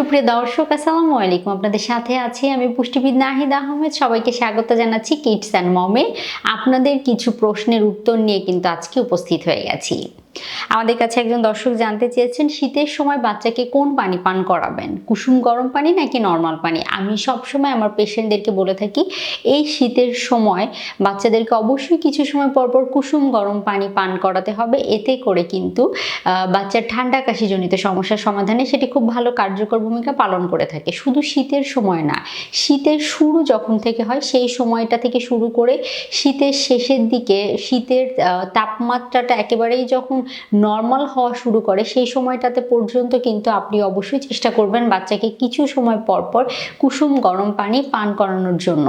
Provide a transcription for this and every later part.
সুপ্রিয় দর্শক, আসসালামু আলাইকুম। আপনাদের সাথে আছি আমি পুষ্টিবিদ নাহিদ আহমেদ। সবাইকে স্বাগত জানাচ্ছি কিডস অ্যান্ড মমে আপনাদের কিছু প্রশ্নের উত্তর নিয়ে কিন্তু আজকে উপস্থিত হয়ে গেছি। আমাদের কাছে একজন দর্শক জানতে চেয়েছেন, শীতের সময় বাচ্চাকে কোন পানি পান করাবেন? কুসুম গরম পানি নাকি নর্মাল পানি? আমি সবসময় আমার পেশেন্টদেরকে বলে থাকি, এই শীতের সময় বাচ্চাদেরকে অবশ্যই কিছু সময় পর পর কুসুম গরম পানি পান করাতে হবে। এতে করে কিন্তু বাচ্চার ঠান্ডা কাশিজনিত সমস্যার সমাধানে সেটি খুব ভালো কার্যকর ভূমিকা পালন করে থাকে। শুধু শীতের সময় না, শীতের শুরু যখন থেকে হয়, সেই সময়টা থেকে শুরু করে শীতের শেষের দিকে শীতের তাপমাত্রাটা একেবারেই যখন নর্মাল হওয়া শুরু করে, সেই সময়টাতে পর্যন্ত কিন্তু আপনি অবশ্যই চেষ্টা করবেন বাচ্চাকে কিছু সময় পর পর কুসুম গরম পানি পান করানোর জন্য।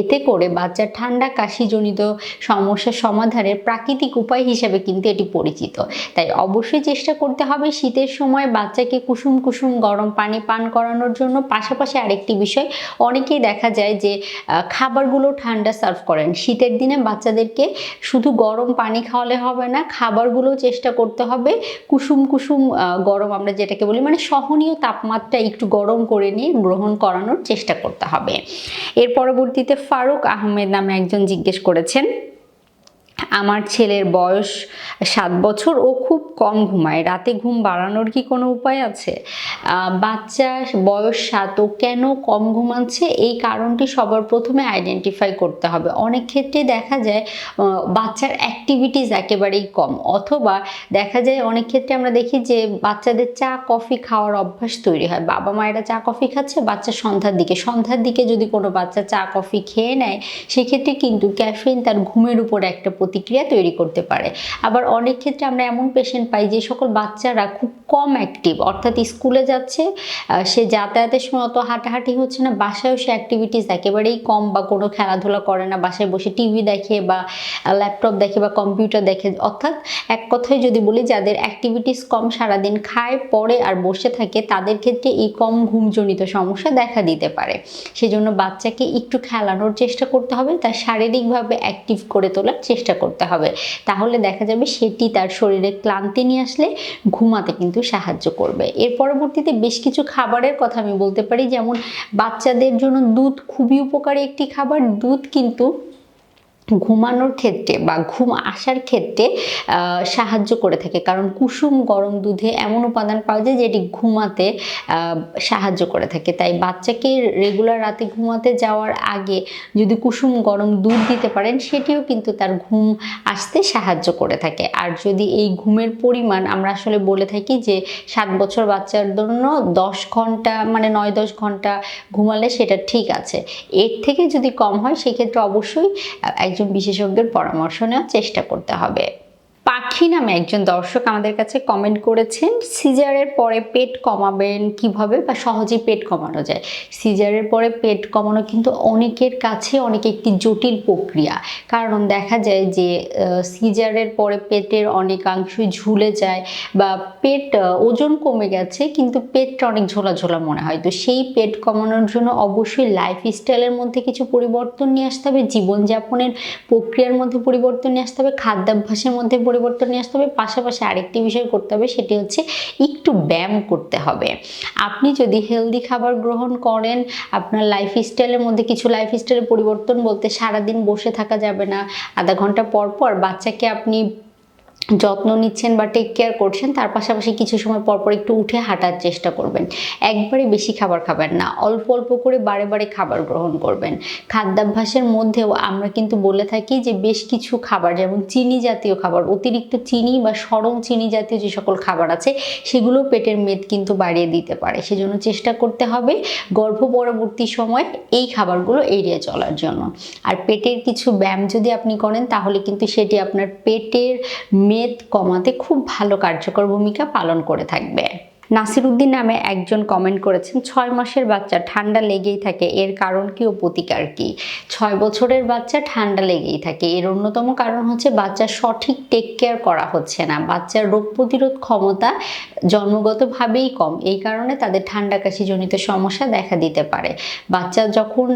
এতে করে বাচ্চার ঠান্ডা কাশিজনিত সমস্যার সমাধানের প্রাকৃতিক উপায় হিসেবে কিন্তু এটি পরিচিত। তাই অবশ্যই চেষ্টা করতে হবে শীতের সময় বাচ্চাকে কুসুম কুসুম গরম পানি পান করানোর জন্য। পাশাপাশি আরেকটি বিষয়, অনেকেই দেখা যায় যে খাবারগুলো ঠান্ডা সার্ভ করেন। শীতের দিনে বাচ্চাদেরকে শুধু গরম পানি খাওয়ালে হবে না, খাবারগুলো চেষ্টা করতে হবে। কুসুম কুসুম গরম আমরা যেটাকে বলি মানে সহনীয় তাপমাত্রা একটু গরম করে নিয়ে গ্রহণ করানোর চেষ্টা করতে হবে। এর পরবর্তীতে ফারুক আহমেদ নামে একজন জিজ্ঞেস করেছেন আমার ছেলের বয়স সাত বছর, ও খুব কম ঘুমায়। রাতে ঘুম বাড়ানোর কি কোনো উপায় আছে? বাচ্চা বয়স সাত, ও কেন কম ঘুমাচ্ছে? এই কারণটি সবার প্রথমে আইডেন্টিফাই করতে হবে। অনেক ক্ষেত্রে দেখা যায় বাচ্চার অ্যাক্টিভিটিস একেবারেই কম। অথবা দেখা যায়, অনেক ক্ষেত্রে আমরা দেখি যে বাচ্চাদের চা, কফি খাওয়ার অভ্যাস তৈরি হয়। বাবা মায়েরা চা, কফি খাচ্ছে, বাচ্চা সন্ধ্যার দিকে। সন্ধ্যার দিকে যদি কোনো বাচ্চা চা, কফি খেয়ে নেয়, সেক্ষেত্রে কিন্তু ক্যাফিন তার ঘুমের উপর একটা প্রতিক্রিয়া তৈরি করতে পারে। আবার অনেক ক্ষেত্রে আমরা এমন পেশেন্ট পাই যে সকল বাচ্চারা খুব কম অ্যাক্টিভ অর্থাৎ স্কুলে যাচ্ছে সে যাতায়াতের সময় অত হাঁটাহাঁটি হচ্ছে না, বাসায়ও সে অ্যাক্টিভিটিস একেবারেই কম বা কোনো খেলাধুলা করে না, বাসায় বসে টিভি দেখে বা ল্যাপটপ দেখে বা কম্পিউটার দেখে। অর্থাৎ এক কথায় যদি বলি, যাদের অ্যাক্টিভিটিস কম সারাদিন খায়, পড়ে আর বসে থাকে, তাদের ক্ষেত্রে এই কম ঘুমজনিত সমস্যা দেখা দিতে পারে। সেজন্য বাচ্চাকে একটু খেলানোর চেষ্টা করতে হবে তার শারীরিকভাবে অ্যাক্টিভ করে তোলার চেষ্টা করতে হবে। তাহলে দেখা যাবে সেটি তার শরীরে ক্লান্তি নিয়ে আসলে ঘুমাতে কিন্তু সাহায্য করবে। এর পরবর্তীতে বেশ কিছু খাবারের কথা আমি বলতে পারি। যেমন বাচ্চাদের জন্য দুধ খুবই উপকারী একটি খাবার। দুধ কিন্তু ঘুমানোর ক্ষেত্রে বা ঘুম আসার ক্ষেত্রে সাহায্য করে থাকে। কারণ কুসুম, গরম দুধে এমন উপাদান পাওয়া যায় যেটি ঘুমাতে সাহায্য করে থাকে। তাই বাচ্চাকে রেগুলার রাতে ঘুমাতে যাওয়ার আগে যদি কুসুম, গরম দুধ দিতে পারেন, সেটিও কিন্তু তার ঘুম আসতে সাহায্য করে থাকে। আর যদি এই ঘুমের পরিমাণ আমরা আসলে বলে থাকি যে সাত বছর বাচ্চার জন্য দশ ঘণ্টা মানে নয়, দশ ঘণ্টা ঘুমালে সেটা ঠিক আছে। এর থেকে যদি কম হয়, সেক্ষেত্রে অবশ্যই একজন বিশেষজ্ঞের পরামর্শ নেওয়ার চেষ্টা করতে হবে। পাখি নামে একজন দর্শক আমাদের কাছে কমেন্ট করেছেন, সিজারের পরে পেট কমাবেন কীভাবে? বা সহজেই পেট কমানো যায়। সিজারের পরে পেট কমানো কিন্তু অনেকের কাছে অনেক একটি জটিল প্রক্রিয়া। কারণ দেখা যায় যে সিজারের পরে পেটের অনেকাংশই ঝুলে যায় বা পেট ওজন কমে গেছে, কিন্তু পেটটা অনেক ঝোলা ঝোলা মনে হয়। তো সেই পেট কমানোর জন্য অবশ্যই লাইফ স্টাইলের মধ্যে কিছু পরিবর্তন নিয়ে আসতে হবে, জীবনযাপনের প্রক্রিয়ার মধ্যে পরিবর্তন নিয়ে আসতে হবে, খাদ্যাভ্যাসের মধ্যে পরিবর্তন নিয়ে আসতে হবে। পাশাপাশি আরেকটি বিষয় করতে হবে, সেটি হচ্ছে একটু ব্যায়াম করতে হবে। আপনি যদি হেলদি খাবার গ্রহণ করেন, আপনার লাইফ স্টাইলের মধ্যে কিছু লাইফ স্টাইলের পরিবর্তন বলতে সারাদিন বসে থাকা যাবে না। আধা ঘণ্টা পর পর বাচ্চাকে আপনি যত্ন নিচ্ছেন বা টেক কেয়ার করছেন, তার পাশাপাশি কিছু সময় পর পর একটু উঠে হাঁটার চেষ্টা করবেন। একবারে বেশি খাবার খাবেন না, অল্প অল্প করে বারে বারে খাবার গ্রহণ করবেন। খাদ্যাভ্যাসের মধ্যেও আমরা কিন্তু বলে থাকি যে, বেশ কিছু খাবার, যেমন চিনি জাতীয় খাবার, অতিরিক্ত চিনি বা সরম চিনি জাতীয় যে সকল খাবার আছে, সেগুলো পেটের মেদ কিন্তু বাড়িয়ে দিতে পারে। সেজন্য চেষ্টা করতে হবে গর্ভ পরবর্তী সময় এই খাবারগুলো এড়িয়ে চলার জন্য। আর পেটের কিছু ব্যায়াম যদি আপনি করেন, তাহলে কিন্তু সেটি আপনার পেটের মেদ কমাতে খুব ভালো কার্যকর ভূমিকা পালন করে থাকবে। নাসিরুদ্দিন নামে একজন কমেন্ট করেছেন, ছয় মাসের বাচ্চা, ঠান্ডা লেগেই থাকে, এর কারণ কি ও প্রতিকার কি? ছয় বছরের বাচ্চা, ঠান্ডা লেগেই থাকে, এর অন্যতম কারণ হচ্ছে বাচ্চার সঠিক টেক কেয়ার করা হচ্ছে না, বাচ্চার রোগ প্রতিরোধ ক্ষমতা জন্মগতভাবেই কম, এই কারণে তাদের ঠান্ডা কাশিজনিত সমস্যা দেখা দিতে পারে। বাচ্চা যখন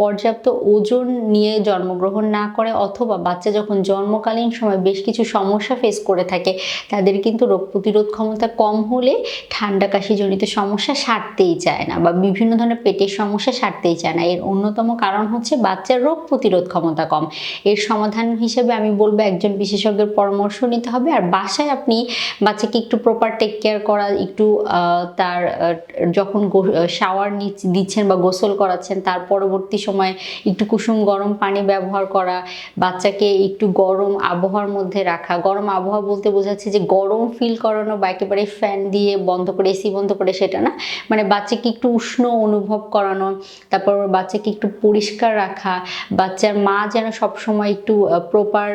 পর্যাপ্ত ওজন নিয়ে জন্মগ্রহণ না করে অথবা বাচ্চা যখন জন্মকালীন সময় বেশ কিছু সমস্যা ফেস করে থাকে, তাদের কিন্তু রোগ প্রতিরোধ ক্ষমতা কম হলে ঠান্ডা কাশিজনিত সমস্যা সারতেই চায় না বা বিভিন্ন ধরনের পেটের সমস্যা সারতেই চায় না। এর অন্যতম কারণ হচ্ছে বাচ্চার রোগ প্রতিরোধ ক্ষমতা কম। এর সমাধান হিসেবে আমি বলব একজন বিশেষজ্ঞের পরামর্শ নিতে হবে। আর বাসায় আপনি বাচ্চাকে একটু প্রপার টেক কেয়ার করা, একটু তার যখন শাওয়ার দিচ্ছেন বা গোসল করাচ্ছেন, তার পরবর্তী সময় একটু কুসুম গরম পানি ব্যবহার করা, বাচ্চাকে একটু গরম আবহাওয়ার মধ্যে রাখা। গরম আবহাওয়া বলতে বোঝাচ্ছে যে গরম ফিল করানো বা একেবারে ফ্যান দিয়ে বন্ধ করে এসি বন্ধ করে সেটা না। মানে বাচ্চাকে একটু উষ্ণ অনুভব করানো, তারপর বাচ্চাকে একটু পরিষ্কার রাখা, বাচ্চার মা যেন সবসময় একটু প্রপার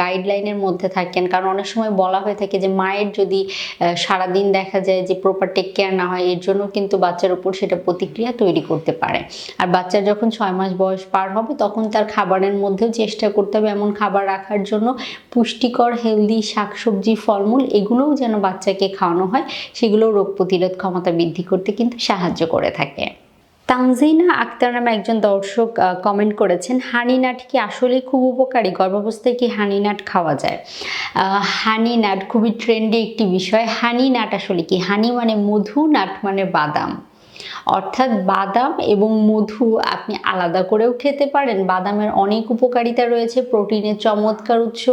গাইডলাইনের মধ্যে থাকেন। কারণ অনেক সময় বলা হয়ে থাকে যে মায়ের যদি সারাদিন দেখা যায় যে প্রপার টেক কেয়ার না হয়, এর জন্য কিন্তু বাচ্চার উপর সেটা প্রতিক্রিয়া তৈরি করতে পারে। আর বাচ্চার যখন ছয় মাস বয়স পার হবে, তখন তার খাবারের মধ্যেও চেষ্টা করতে হবে এমন খাবার রাখার জন্য পুষ্টিকর হেলদি শাকসবজি, ফলমূল, এগুলোও যেন বাচ্চাকে খাওয়ানো হয়। সেগুলোও রোগ প্রতিরোধ ক্ষমতা বৃদ্ধি করতে কিন্তু সাহায্য করে থাকে। তানজিনা আক্তার নামে একজন দর্শক কমেন্ট করেছেন হানি নাট কি আসলে খুব উপকারী? গর্ভাবস্থায় কি হানি নাট খাওয়া যায়? আহ, হানি নাট খুবই ট্রেন্ডি একটি বিষয়। হানি নাট আসলে কি? হানি মানে মধু নাট মানে বাদাম। অর্থাৎ বাদাম এবং মধু আপনি আলাদা করেও খেতে পারেন। বাদামের অনেক উপকারিতা রয়েছে। প্রোটিনের চমৎকার উৎস,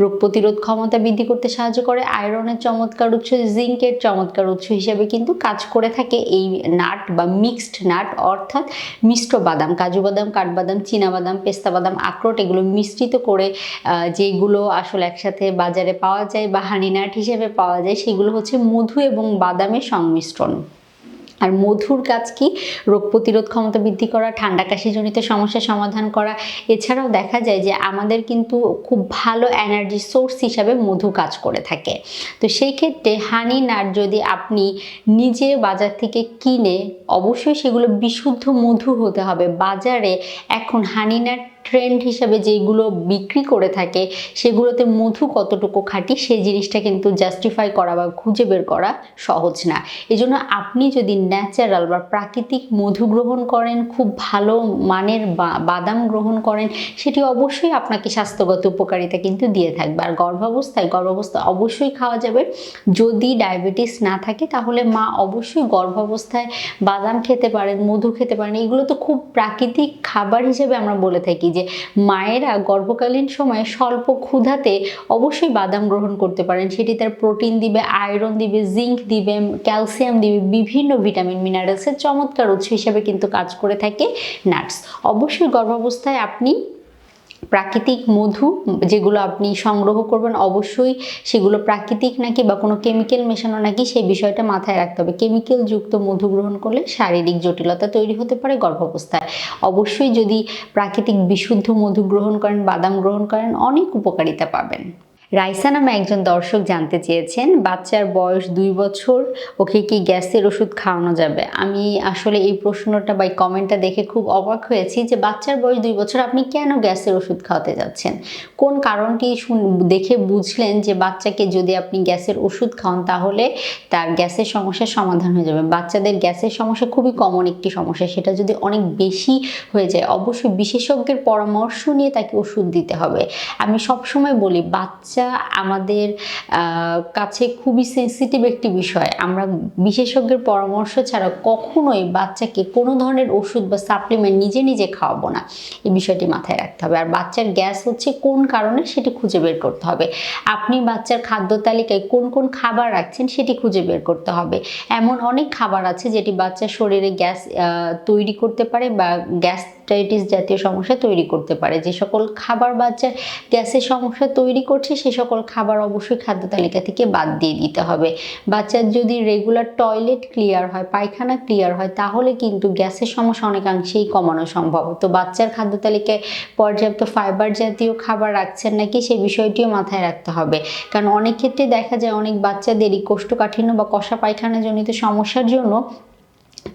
রোগ প্রতিরোধ ক্ষমতা বৃদ্ধি করতে সাহায্য করে। আয়রনের চমৎকার উৎস, জিঙ্কের চমৎকার উৎস হিসেবে কিন্তু কাজ করে থাকে এই নাট বা মিক্সড নাট, অর্থাৎ মিশ্র বাদাম, কাজু বাদাম, কাঠবাদাম বাদাম, পেস্তা বাদাম, আখরোট এগুলো মিশ্রিত করে যেগুলো আসলে একসাথে বাজারে পাওয়া যায় বা হানি নাট হিসেবে পাওয়া যায়, সেগুলো হচ্ছে মধু এবং বাদামের সংমিশ্রণ। আর মধুর কাজ কি? রোগ প্রতিরোধ ক্ষমতা বৃদ্ধি করা, ঠান্ডা কাশিজনিত সমস্যা সমাধান করা। এছাড়াও দেখা যায় যে আমাদের কিন্তু খুব ভালো এনার্জি সোর্স হিসাবে মধু কাজ করে থাকে। তো সেই ক্ষেত্রে হানি নাট যদি আপনি নিজে বাজার থেকে কিনে, অবশ্যই সেগুলো বিশুদ্ধ মধু হতে হবে। বাজারে এখন হানি নাট ট্রেন্ড হিসাবে যেগুলো বিক্রি করে থাকে, সেগুলোতে মধু কতটুকু খাঁটি, সেই জিনিসটা কিন্তু জাস্টিফাই করা বা খুঁজে বের করা সহজ না। এই জন্য আপনি যদি ন্যাচারাল বা প্রাকৃতিক মধু গ্রহণ করেন, খুব ভালো মানের বাদাম গ্রহণ করেন, সেটি অবশ্যই আপনাকে স্বাস্থ্যগত উপকারিতা কিন্তু দিয়ে থাকবে। আর গর্ভাবস্থায় গর্ভাবস্থায় অবশ্যই খাওয়া যাবে। যদি ডায়াবেটিস না থাকে, তাহলে মা অবশ্যই গর্ভাবস্থায় বাদাম খেতে পারেন, মধু খেতে পারেন। এগুলো তো খুব প্রাকৃতিক খাবার হিসেবে আমরা বলে থাকি। যে মায়েরা গর্ভকালীন সময়ে স্বল্প ক্ষুধাতে অবশ্যই বাদাম গ্রহণ করতে পারেন। সেটি তার প্রোটিন দিবে, আয়রন দিবে, জিঙ্ক দিবে, ক্যালসিয়াম দিবে, বিভিন্ন ভিটামিন, মিনারেলসের চমৎকার উৎস হিসাবে কিন্তু কাজ করে থাকে নাটস অবশ্যই গর্ভাবস্থায় আপনি প্রাকৃতিক মধু যেগুলো আপনি সংগ্রহ করবেন, অবশ্যই সেগুলো প্রাকৃতিক নাকি বা কোনো কেমিক্যাল মেশানো নাকি সেই বিষয়টা মাথায় রাখতে হবে। কেমিক্যাল যুক্ত মধু গ্রহণ করলে শারীরিক জটিলতা তৈরি হতে পারে গর্ভাবস্থায়। অবশ্যই যদি প্রাকৃতিক বিশুদ্ধ মধু গ্রহণ করেন, বাদাম গ্রহণ করেন, অনেক উপকারিতা পাবেন। রাইসা নামে একজন দর্শক জানতে চেয়েছেন, বাচ্চার বয়স দুই বছর, ওকে কি গ্যাসের ওষুধ খাওয়ানো যাবে? আমি আসলে এই প্রশ্নটা বা কমেন্টটা দেখে খুব অবাক হয়েছি যে বাচ্চার বয়স দুই বছর, আপনি কেন গ্যাসের ওষুধ খাওয়াতে যাচ্ছেন? কোন কারণটি শুন- দেখে বুঝলেন যে বাচ্চাকে যদি আপনি গ্যাসের ওষুধ খাওয়ান, তাহলে তার গ্যাসের সমস্যার সমাধান হয়ে যাবে। বাচ্চাদের গ্যাসের সমস্যা খুবই কমন একটি সমস্যা, সেটা যদি অনেক বেশি হয়ে যায়, অবশ্যই বিশেষজ্ঞের পরামর্শ নিয়ে তাকে ওষুধ দিতে হবে। আমি সবসময় বলি, বাচ্চা আমাদের আহ, কাছে খুবই সেন্সিটিভ একটি বিষয়। আমরা বিশেষজ্ঞের পরামর্শ ছাড়া কখনোই বাচ্চাকে কোনো ধরনের ওষুধ বা সাপ্লিমেন্ট নিজে নিজে খাওয়াবো না। এই বিষয়টি মাথায় রাখতে হবে। আর বাচ্চার গ্যাস হচ্ছে কোন কারণে সেটি খুঁজে বের করতে হবে। আপনি বাচ্চার খাদ্য তালিকায় কোন কোন খাবার রাখছেন সেটি খুঁজে বের করতে হবে। এমন অনেক খাবার আছে যেটি বাচ্চার শরীরে গ্যাস তৈরি করতে পারে বা গ্যাস্ট্রাইটিস জাতীয় সমস্যা তৈরি করতে পারে। যে সকল খাবার বাচ্চার গ্যাসের সমস্যা তৈরি করছে, সে সকল খাবার অবশ্যই খাদ্য তালিকা থেকে বাদ দিয়ে দিতে হবে। বাচ্চার যদি রেগুলার টয়লেট ক্লিয়ার হয়, পায়খানা ক্লিয়ার হয়, তাহলে কিন্তু গ্যাসের সমস্যা অনেকাংশেই কমানো সম্ভব। তো বাচ্চার খাদ্য তালিকায় পর্যাপ্ত ফাইবার জাতীয় খাবার রাখছেন নাকি সেই বিষয়টিও মাথায় রাখতে হবে। কারণ অনেক ক্ষেত্রে দেখা যায়, অনেক বাচ্চাদেরই কোষ্ঠকাঠিন্য বা কষা পায়খানা জনিত সমস্যার জন্য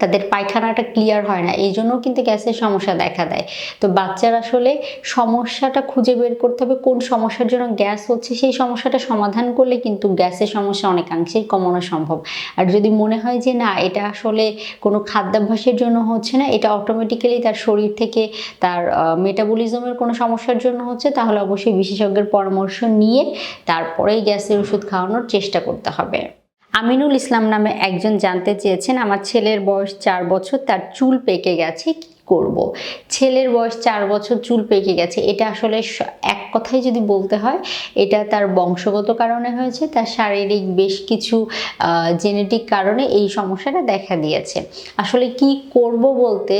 তাদের পায়খানাটা ক্লিয়ার হয় না, এই জন্যও কিন্তু গ্যাসের সমস্যা দেখা দেয়। তো বাচ্চার আসলে সমস্যাটা খুঁজে বের করতে হবে, কোন সমস্যার জন্য গ্যাস হচ্ছে সেই সমস্যাটা সমাধান করলে কিন্তু গ্যাসের সমস্যা অনেকাংশেই কমানো সম্ভব। আর যদি মনে হয় যে না, এটা আসলে কোনো খাদ্যাভ্যাসের জন্য হচ্ছে না, এটা অটোমেটিক্যালি তার শরীর থেকে তার মেটাবলিজমের কোনো সমস্যার জন্য হচ্ছে, তাহলে অবশ্যই বিশেষজ্ঞের পরামর্শ নিয়ে তারপরেই গ্যাসের ওষুধ খাওয়ানোর চেষ্টা করতে হবে। আমিনুল ইসলাম নামে একজন জানতে চেয়েছেন, আমার ছেলের বয়স চার বছর, তার চুল পেকে গেছে, কি করব? ছেলের বয়স চার বছর, চুল পেকে গেছে। এটা আসলে এক কথায় যদি বলতে হয়, এটা তার বংশগত কারণে হয়েছে, তার শারীরিক বেশ কিছু জেনেটিক কারণে এই সমস্যাটা দেখা দিয়েছে। আসলে কি করব বলতে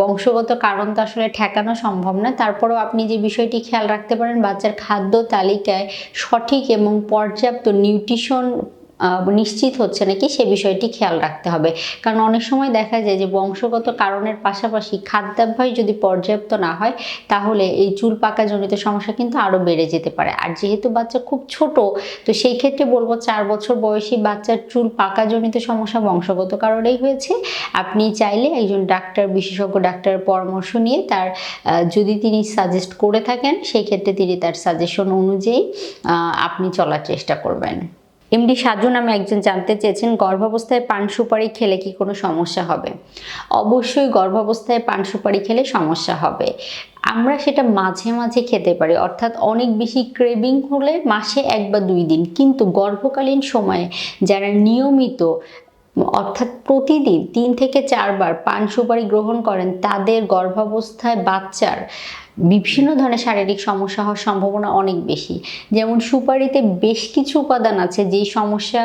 বংশগত কারণ তো আসলে ঠেকানো সম্ভব না। তারপরেও আপনি যে বিষয়টি খেয়াল রাখতে পারেন, বাচ্চার খাদ্য তালিকায় সঠিক এবং পর্যাপ্ত নিউট্রিশন নিশ্চিত হচ্ছে নাকি সে বিষয়টি খেয়াল রাখতে হবে। কারণ অনেক সময় দেখা যায় যে বংশগত কারণের পাশাপাশি খাদ্যাভ্যাস যদি পর্যাপ্ত না হয়, তাহলে এই চুল পাকা জনিত সমস্যা কিন্তু আরও বেড়ে যেতে পারে। আর যেহেতু বাচ্চা খুব ছোট, তো সেই ক্ষেত্রে বলব চার বছর বয়সী বাচ্চার চুল পাকা জনিত সমস্যা বংশগত কারণেই হয়েছে। আপনি চাইলে একজন ডাক্তার, বিশেষজ্ঞ ডাক্তারের পরামর্শ নিয়ে তার যদি তিনি সাজেস্ট করে থাকেন, সেই ক্ষেত্রে তিনি তার সাজেশন অনুযায়ী আপনি চলার চেষ্টা করবেন। এমডি সাজু নামে একজন জানতে চেয়েছেন, গর্ভাবস্থায় পান সুপারি খেলে কি কোনো সমস্যা হবে? অবশ্যই গর্ভাবস্থায় পান সুপারি খেলে সমস্যা হবে। আমরা সেটা মাঝে মাঝে খেতে পারি, অর্থাৎ অনেক বেশি ক্রেভিং হলে মাসে এক বা দুই দিন। কিন্তু গর্ভকালীন সময়ে যারা নিয়মিত, অর্থাৎ প্রতিদিন তিন থেকে চারবার পান সুপারি গ্রহণ করেন, তাদের গর্ভাবস্থায় বাচ্চার বিভিন্ন ধরনের শারীরিক সমস্যা হওয়ার সম্ভাবনা অনেক বেশি। যেমন সুপারিতে বেশ কিছু উপাদান আছে যেই সমস্যা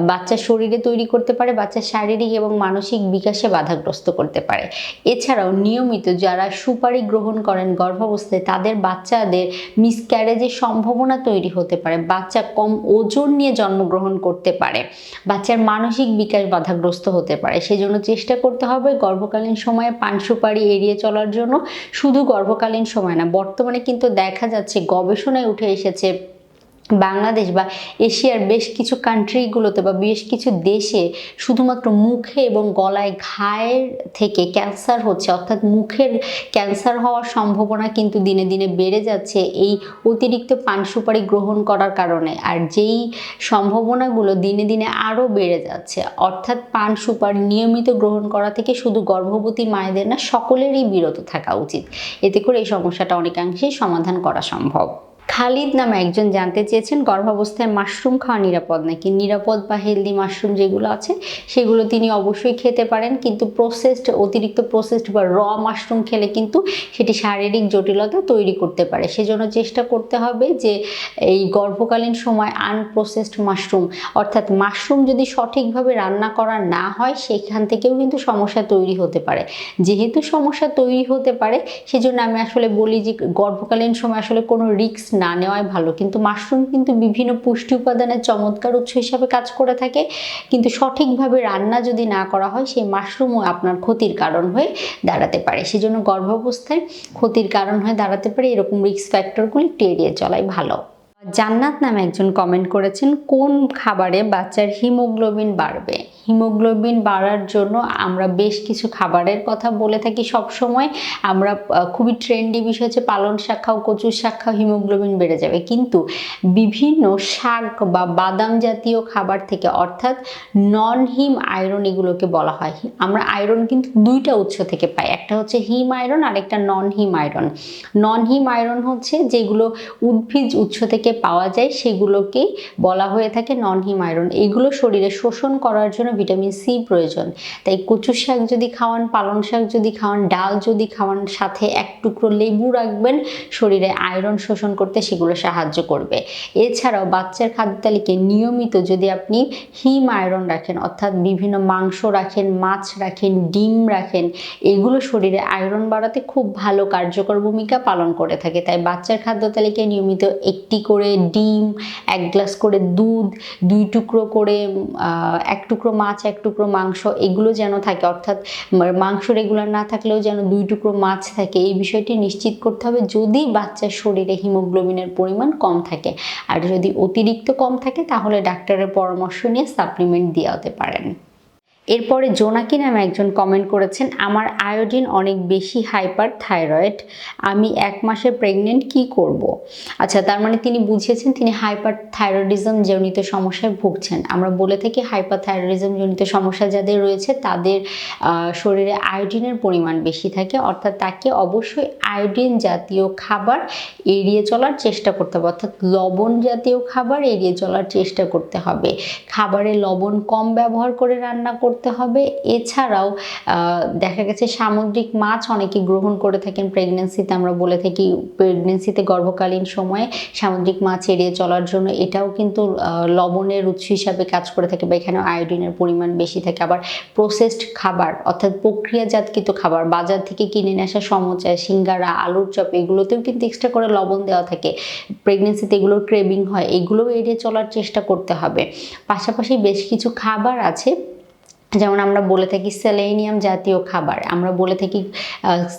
বাচ্চার শরীরে তৈরি করতে পারে বাচ্চার শারীরিক এবং মানসিক বিকাশে বাধাগ্রস্ত করতে পারে। এছাড়াও নিয়মিত যারা সুপারি গ্রহণ করেন গর্ভাবস্থায়, তাদের বাচ্চাদের মিসক্যারেজের সম্ভাবনা তৈরি হতে পারে। বাচ্চা কম ওজন নিয়ে জন্মগ্রহণ করতে পারে। বাচ্চার মানসিক বিকাশ বাধাগ্রস্ত হতে পারে। সেজন্য চেষ্টা করতে হবে গর্ভকালীন সময়ে পান সুপারি এড়িয়ে চলার জন্য। শুধু গর্ভকালীন সময় না। বর্তমানে কিন্তু দেখা যাচ্ছে গবেষণায় উঠে এসেছে বাংলাদেশ বা এশিয়ার বেশ কিছু কান্ট্রিগুলোতে বা বেশ কিছু দেশে শুধুমাত্র মুখে এবং গলায় ঘায়ের থেকে ক্যান্সার হচ্ছে, অর্থাৎ মুখের ক্যান্সার হওয়ার সম্ভাবনা কিন্তু দিনে দিনে বেড়ে যাচ্ছে এই অতিরিক্ত পান সুপারি গ্রহণ করার কারণে। আর যেই সম্ভাবনাগুলো দিনে দিনে আরও বেড়ে যাচ্ছে, অর্থাৎ পান সুপারি নিয়মিত গ্রহণ করা থেকে শুধু গর্ভবতী মায়েদের না, সকলেরই বিরত থাকা উচিত। এতে করে এই সমস্যাটা অনেকাংশেই সমাধান করা সম্ভব। খালিদ নামে একজন জানতে চেয়েছেন, গর্ভাবস্থায় মাশরুম খাওয়া নিরাপদ নাকি? নিরাপদ বা হেলদি মাশরুম যেগুলো আছে, সেগুলো তিনি অবশ্যই খেতে পারেন, কিন্তু প্রসেসড অতিরিক্ত প্রসেসড বা র মাশরুম খেলে কিন্তু সেটি শারীরিক জটিলতা তৈরি করতে পারে। সেজন্য চেষ্টা করতে হবে যে এই গর্ভকালীন সময় আনপ্রসেসড মাশরুম, অর্থাৎ মাশরুম যদি সঠিকভাবে রান্না করা না হয়, সেখান থেকেও কিন্তু সমস্যা তৈরি হতে পারে। যেহেতু সমস্যা তৈরি হতে পারে, সেজন্য আমি আসলে বলি যে গর্ভকালীন সময় আসলে কোনো রিস্ক না নেওয়াই ভালো। কিন্তু মাশরুম কিন্তু বিভিন্ন পুষ্টি উপাদানের চমৎকার উৎস হিসাবে কাজ করে থাকে। কিন্তু সঠিকভাবে রান্না যদি না করা হয়, সেই মাশরুমও আপনার ক্ষতির কারণ হয়ে দাঁড়াতে পারে। সেজন্য গর্ভাবস্থায় ক্ষতির কারণ হয়ে দাঁড়াতে পারে। এরকম রিস্ক ফ্যাক্টরগুলি একটু এড়িয়ে চলাই ভালো। জান্নাত নামে একজন কমেন্ট করেছেন, কোন খাবারে বাচ্চার হিমোগ্লোবিন বাড়বে? হিমোগ্লোবিন বাড়ার জন্য আমরা বেশ কিছু খাবারের কথা বলে থাকি সব সময় আমরা খুবই ট্রেন্ডি বিষয় হচ্ছে পালন শাক খাও কচুর শাক খাও হিমোগ্লোবিন বেড়ে যাবে। কিন্তু বিভিন্ন শাক বা বাদাম জাতীয় খাবার থেকে, অর্থাৎ নন হিম আয়রন এগুলোকে বলা হয়। আমরা আয়রন কিন্তু দুইটা উৎস থেকে পাই। একটা হচ্ছে হিম আয়রন আর একটা নন হিম আয়রন নন হিম আয়রন হচ্ছে যেগুলো উদ্ভিজ উৎস থেকে পাওয়া যায়, সেগুলোকেই বলা হয়ে থাকে নন হিম আয়রন এগুলো শরীরে শোষণ করার জন্য ভিটামিন সি প্রয়োজন। তাই কচু শাক যদি খাওয়ান, পালং শাক যদি খাওয়ান, ডাল যদি খাওয়ান, সাথে এক টুকরো লেবু রাখবেন, শরীরে আয়রন শোষণ করতে সেগুলো সাহায্য করবে। এছাড়াও বাচ্চার খাদ্য তালিকে নিয়মিত যদি আপনি হিম আয়রন রাখেন, অর্থাৎ বিভিন্ন মাংস রাখেন, মাছ রাখেন, ডিম রাখেন, এগুলো শরীরে আয়রন বাড়াতে খুব ভালো কার্যকর ভূমিকা পালন করে থাকে। তাই বাচ্চার খাদ্য তালিকায় নিয়মিত একটি করে ডিম, এক গ্লাস করে দুধ, দুই টুকরো করে এক টুকরো মাছ এক টুকরো মাংস, এগুলো যেন থাকে। অর্থাৎ মাংস রেগুলার না থাকলেও যেন দুই টুকরো মাছ থাকে। এই বিষয়টি নিশ্চিত করতে হবে যদি বাচ্চার শরীরে হিমোগ্লোবিনের পরিমাণ কম থাকে। আর যদি অতিরিক্ত কম থাকে, তাহলে ডাক্তারের পরামর্শ নিয়ে সাপ্লিমেন্ট দেওয়া হতে পারেন। এরপরে জোনাকি নামে একজন কমেন্ট করেছেন, আমার আয়োডিন অনেক বেশি হাইপার থাইরয়েড আমি এক মাসে প্রেগনেন্ট কি করব। আচ্ছা তার মানে তিনি বুঝিয়েছেন তিনি হাইপার থাইরয়েডিজম জনিত সমস্যায় ভুগছেন আমরা বলে থাকি হাইপার থাইরয়েডিজম জনিত সমস্যা যাদের রয়েছে, তাদের শরীরে আয়োডিনের পরিমাণ বেশি থাকে, অর্থাৎ তাকে অবশ্যই আয়োডিন জাতীয় খাবার এড়িয়ে চলার চেষ্টা করতে হবে, অর্থাৎ লবণ জাতীয় খাবার এড়িয়ে চলার চেষ্টা করতে হবে খাবারে লবণ কম ব্যবহার করে রান্না করতে হবে। এছাড়াও দেখা গেছে সামুদ্রিক মাছ অনেকে গ্রহণ করে থাকেন প্রেগনেন্সিতে আমরা বলে থাকি প্রেগনেন্সিতে গর্ভকালীন সময়ে সামুদ্রিক মাছ এড়িয়ে চলার জন্য। এটাও কিন্তু লবণের উৎস হিসাবে কাজ করে থাকে বা এখানে আয়োডিনের পরিমাণ বেশি থাকে। আবার প্রসেসড খাবার, অর্থাৎ প্রক্রিয়াজাতকৃত খাবার, বাজার থেকে কিনে নিয়ে আসা সমোচা, সিঙ্গারা, আলুর চপ, এগুলোতেও কিন্তু এক্সট্রা করে লবণ দেওয়া থাকে। প্রেগনেন্সিতে এগুলোর ক্রেভিং হয়, এগুলোও এড়িয়ে চলার চেষ্টা করতে হবে। পাশাপাশি বেশ কিছু খাবার আছে যেমন আমরা বলে থাকি সেলেনিয়াম জাতীয় খাবার, আমরা বলে থাকি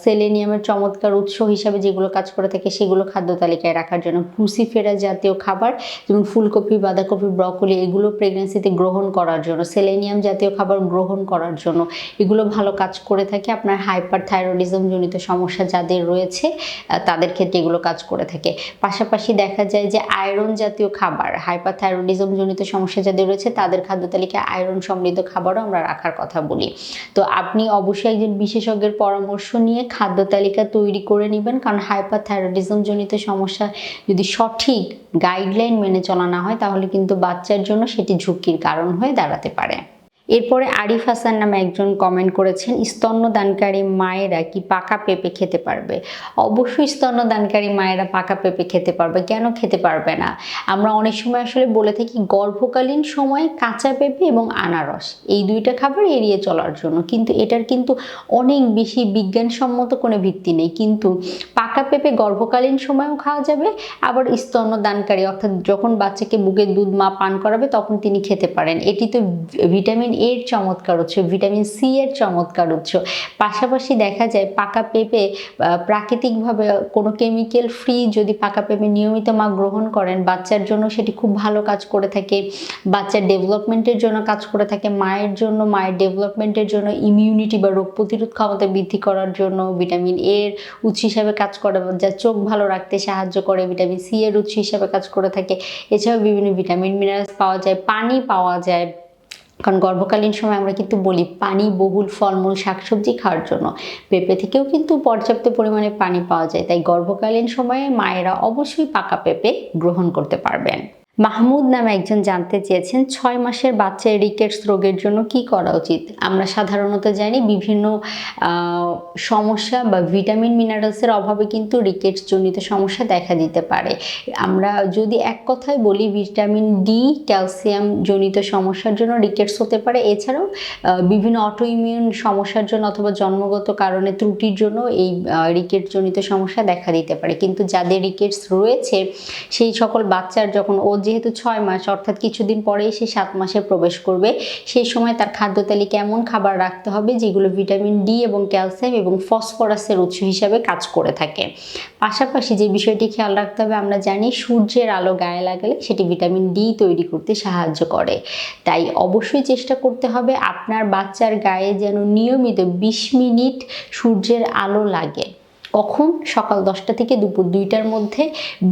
সেলেনিয়ামের চমৎকার উৎস হিসাবে যেগুলো কাজ করে থাকে সেগুলো খাদ্য তালিকায় রাখার জন্য। ক্রুসিফেরা জাতীয় খাবার, যেমন ফুলকপি, বাঁধাকপি ব্রকলি এগুলো প্রেগনেন্সিতে গ্রহণ করার জন্য সেলেনিয়াম জাতীয় খাবার গ্রহণ করার জন্য, এগুলো ভালো কাজ করে থাকে আপনার হাইপার থাইরয়েডিজম জনিত সমস্যা যাদের রয়েছে তাদের ক্ষেত্রে এগুলো কাজ করে থাকে। পাশাপাশি দেখা যায় যে আয়রন জাতীয় খাবার হাইপার থাইরয়েডিজম জনিত সমস্যা যাদের রয়েছে, তাদের খাদ্য তালিকায় আয়রন সমৃদ্ধ খাবারও আমরা রাখার কথা বলি। তো আপনি অবশ্যই একজন বিশেষজ্ঞের পরামর্শ নিয়ে খাদ্য তালিকা তৈরি করে নেবেন, কারণ হাইপার থাইরয়েডিজম জনিত সমস্যা যদি সঠিক গাইডলাইন মেনে চলা না হয়, তাহলে কিন্তু বাচ্চার জন্য সেটি ঝুঁকির কারণ হয়ে দাঁড়াতে পারে। এরপরে আরিফ হাসান নামে একজন কমেন্ট করেছেন, স্তন্যদানকারী মায়েরা কি পাকা পেঁপে খেতে পারবে? অবশ্যই স্তন্যদানকারী মায়েরা পাকা পেঁপে খেতে পারবে। কেন খেতে পারবে না? আমরা অনেক সময় আসলে বলে থাকি, গর্ভকালীন সময়ে কাঁচা পেঁপে এবং আনারস, এই দুইটা খাবার এড়িয়ে চলার জন্য। কিন্তু এটার কিন্তু অনেক বেশি বিজ্ঞানসম্মত কোনো ভিত্তি নেই। কিন্তু পাকা পেঁপে গর্ভকালীন সময়েও খাওয়া যাবে, আবার স্তন্যদানকারী অর্থাৎ যখন বাচ্চাকে বুকের দুধ মা পান করাবে, তখন তিনি খেতে পারেন। এটি তো ভিটামিন এর চমৎকার উৎস, ভিটামিন সি এর চমৎকার উৎস। পাশাপাশি দেখা যায় পাকা পেঁপে প্রাকৃতিকভাবে কোনো কেমিক্যাল ফ্রি যদি পাকা পেঁপে নিয়মিত মা গ্রহণ করেন, বাচ্চার জন্য সেটি খুব ভালো কাজ করে থাকে। বাচ্চার ডেভেলপমেন্টের জন্য কাজ করে থাকে। মায়ের জন্য, মায়ের ডেভেলপমেন্টের জন্য ইমিউনিটি বা রোগ প্রতিরোধ ক্ষমতা বৃদ্ধি করার জন্য ভিটামিন এর উৎস হিসাবে কাজ করে, যা চোখ ভালো রাখতে সাহায্য করে ভিটামিন সি এর উৎস হিসাবে কাজ করে থাকে। এছাড়াও বিভিন্ন ভিটামিন মিনারেলস পাওয়া যায়, পানি পাওয়া যায়। কারণ গর্ভকালীন সময় আমরা কিন্তু বলি পানি, বহুল ফলমূল, শাকসবজি খাওয়ার জন্য। পেঁপে থেকেও কিন্তু পর্যাপ্ত পরিমাণে পানি পাওয়া যায়। তাই গর্ভকালীন সময়ে মায়েরা অবশ্যই পাকা পেঁপে গ্রহণ করতে পারবেন। মাহমুদ নামে একজন জানতে চেয়েছেন, ছয় মাসের বাচ্চার রিকেটস রোগের জন্য কি করা উচিত? আমরা সাধারণত জানি বিভিন্ন সমস্যা বা ভিটামিন, মিনারেলসের অভাবে কিন্তু রিকেটস জনিত সমস্যা দেখা দিতে পারে। আমরা যদি এক কথায় বলি, ভিটামিন ডি ক্যালসিয়াম জনিত সমস্যার জন্য রিকেটস হতে পারে। এছাড়াও বিভিন্ন অটোইমিউন সমস্যার জন্য অথবা জন্মগত কারণে ত্রুটির জন্য এই রিকেট জনিত সমস্যা দেখা দিতে পারে। কিন্তু যাদের রিকেটস রয়েছে, সেই সকল বাচ্চার যখন ও যেহেতু ছয় মাস, অর্থাৎ কিছুদিন পরেই সে সাত মাসে প্রবেশ করবে। সেই সময় তার খাদ্য তালিকা এমন খাবার রাখতে হবে যেগুলো ভিটামিন ডি এবং ক্যালসিয়াম এবং ফসফরাসের উৎস হিসাবে কাজ করে থাকে। পাশাপাশি যে বিষয়টি খেয়াল রাখতে হবে, আমরা জানি সূর্যের আলো গায়ে লাগালে সেটি ভিটামিন ডি তৈরি করতে সাহায্য করে। তাই অবশ্যই চেষ্টা করতে হবে আপনার বাচ্চার গায়ে যেন নিয়মিত বিশ মিনিট সূর্যের আলো লাগে। কখন? সকাল দশটা থেকে দুপুর দুইটার মধ্যে।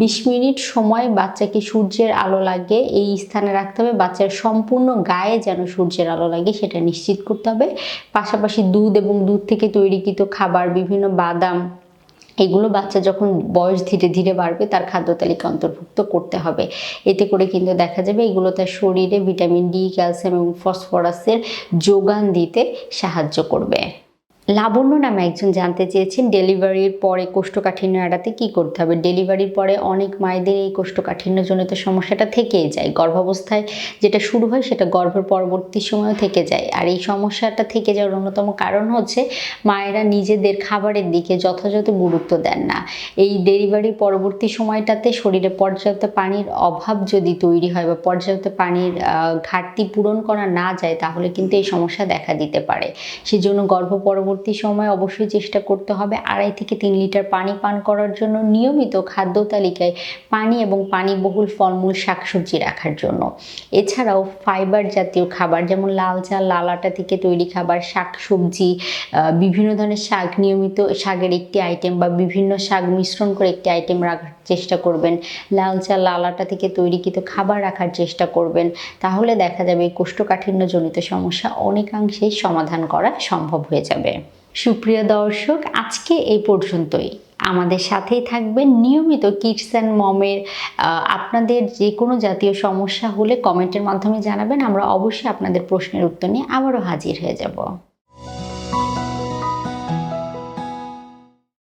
বিশ মিনিট সময় বাচ্চাকে সূর্যের আলো লাগে এই স্থানে রাখতে হবে। বাচ্চার সম্পূর্ণ গায়ে যেন সূর্যের আলো লাগে, সেটা নিশ্চিত করতে হবে। পাশাপাশি দুধ এবং দুধ থেকে তৈরিকৃত খাবার, বিভিন্ন বাদাম, এগুলো বাচ্চা যখন বয়স ধীরে ধীরে বাড়বে, তার খাদ্য তালিকা অন্তর্ভুক্ত করতে হবে। এতে করে কিন্তু দেখা যাবে এগুলো তার শরীরে ভিটামিন ডি, ক্যালসিয়াম এবং ফসফরাসের যোগান দিতে সাহায্য করবে। লাবণ্য নামে একজন জানতে চেয়েছেন, ডেলিভারির পরে কোষ্ঠকাঠিন্য এড়াতে কি করতে হবে? ডেলিভারির পরে অনেক মায়েদের এই কোষ্ঠকাঠিন্যজনিত সমস্যাটা থেকেই যায়। গর্ভাবস্থায় যেটা শুরু হয় সেটা গর্ভের পরবর্তী সময়ও থেকে যায়। আর এই সমস্যাটা থেকে যাওয়ার অন্যতম কারণ হচ্ছে মায়েরা নিজেদের খাবারের দিকে যথাযথ গুরুত্ব দেন না। এই ডেলিভারির পরবর্তী সময়টাতে শরীরে পর্যাপ্ত পানির অভাব যদি তৈরি হয় বা পর্যাপ্ত পানির ঘাটতি পূরণ করা না যায়, তাহলে কিন্তু এই সমস্যা দেখা দিতে পারে। সেজন্য গর্ভ পরবর্তী পরবর্তী সময় অবশ্যই চেষ্টা করতে হবে আড়াই থেকে তিন লিটার পানি পান করার জন্য নিয়মিত খাদ্য তালিকায় পানি এবং পানি বহুল ফলমূল শাকসবজি রাখার জন্য। এছাড়াও ফাইবার জাতীয় খাবার যেমন লাল চাল, লাল আটা থেকে তৈরি খাবার, শাকসবজি বিভিন্ন ধরনের শাক নিয়মিত শাকের একটি আইটেম বা বিভিন্ন শাক মিশ্রণ করে একটি আইটেম রাখার চেষ্টা করবেন। লাল চাল, লাল আটা থেকে তৈরিকৃত খাবার রাখার চেষ্টা করবেন। তাহলে দেখা যাবে কোষ্ঠকাঠিন্যজনিত সমস্যা অনেকাংশেই সমাধান করা সম্ভব হয়ে যাবে। সুপ্রিয় দর্শক, আজকে এই পর্যন্তই। আমাদের সাথেই থাকবেন নিয়মিত কিডস অ্যান্ড মমের আপনাদের যে কোনো জাতীয় সমস্যা হলে কমেন্টের মাধ্যমে জানাবেন। আমরা অবশ্যই আপনাদের প্রশ্নের উত্তর নিয়ে আবারও হাজির হয়ে যাব।